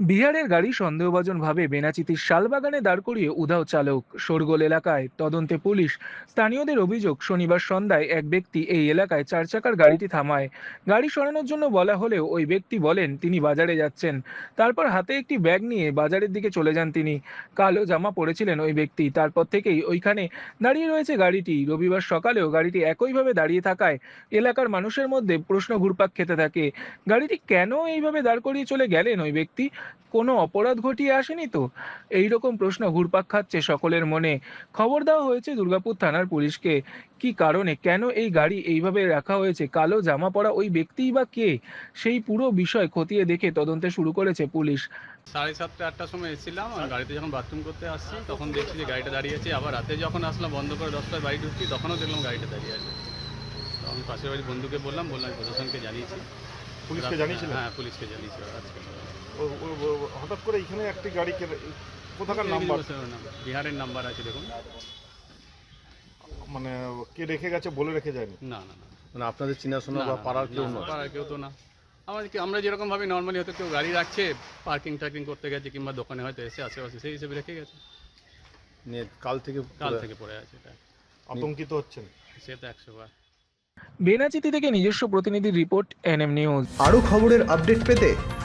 বিহারের গাড়ি সন্দেহভাজন সন্দেহভাজনভাবে বেনাচিতির শালবাগানে দাঁড় করিয়ে উধাও চালক। শোরগোল এলাকায় তদন্তে পুলিশ। স্থানীয়দের অভিযোগ, শনিবার সন্ধ্যায় এক ব্যক্তি এই এলাকায় চার চাকার গাড়িটি থামায়। গাড়ি সরানোর জন্য বলা হলেও ওই ব্যক্তি বলেন, তিনি বাজারে যাচ্ছেন। তারপর হাতে একটি ব্যাগ নিয়ে বাজারের দিকে চলে যান তিনি। কালো জামা পরেছিলেন ওই ব্যক্তি। তারপর থেকেই ওইখানে দাঁড়িয়ে রয়েছে গাড়িটি। রবিবার সকালেও গাড়িটি একইভাবে দাঁড়িয়ে থাকায় এলাকার মানুষের মধ্যে প্রশ্ন ঘুরপাক খেতে থাকে। গাড়িটি কেন এইভাবে দাঁড় করিয়ে চলে গেলেন ওই ব্যক্তি? কোনো অপরাধ ঘটিয়ে আসেনি তো? এই রকম প্রশ্ন ঘুরপাক খাচ্ছে সকলের মনে। খবর দেওয়া হয়েছে দুর্গাপুর থানার পুলিশকে। কি কারণে? কেন এই গাড়ি এইভাবে রাখা হয়েছে? কালো জামা পরা ওই ব্যক্তিই বা কে? সেই পুরো বিষয় খতিয়ে দেখে তদন্তে শুরু করেছে পুলিশ। সাড়ে সাতটা আটটার সময় এসেছিলাম আর গাড়িতে যখন বাথরুম করতে আসছি তখন দেখছি যে গাড়িটা দাঁড়িয়ে আছে। আবার রাতে যখন আসলাম বন্ধ করে দশটায় বাড়ি ঢুকছি তখনও দেখলাম গাড়িটা দাঁড়িয়ে আছে। তো আমি পাশের বাড়ির বন্ধুকে বললাম বললাম প্রশাসনকে জানিয়েছি। পুলিশকে জানিয়েছিলেন হ্যাঁ পুলিশকে জানিয়েছি। আজকে। হঠাৎ করে এখানে একটি গাড়ি কোথাকার নাম্বার বিহারের নাম্বার আছে দেখুন। মানে কে রেখে গেছে বলে রেখে যায়নি? না না মানে আপনাদের চেনাশোনা বা পাড়ার কেউ না, পাড়ার কেউ তো না। আমাদের আমরা যেরকম ভাবে নর্মালি হয়তো কেউ গাড়ি রাখছে পার্কিং টার্কিং করতে গেছে কিংবা দোকানে হয়তো এসে আশেপাশে সেই হিসেবে রেখে গেছে। নিয়ে কাল থেকে কাল থেকে পড়ে আছে এটা আতঙ্কিত হচ্ছেন? সে তো একশো বার। বেনাচিতি থেকে নিজস্ব প্রতিনিধির রিপোর্ট এনএম নিউজ। আরও খবরের আপডেট পেতে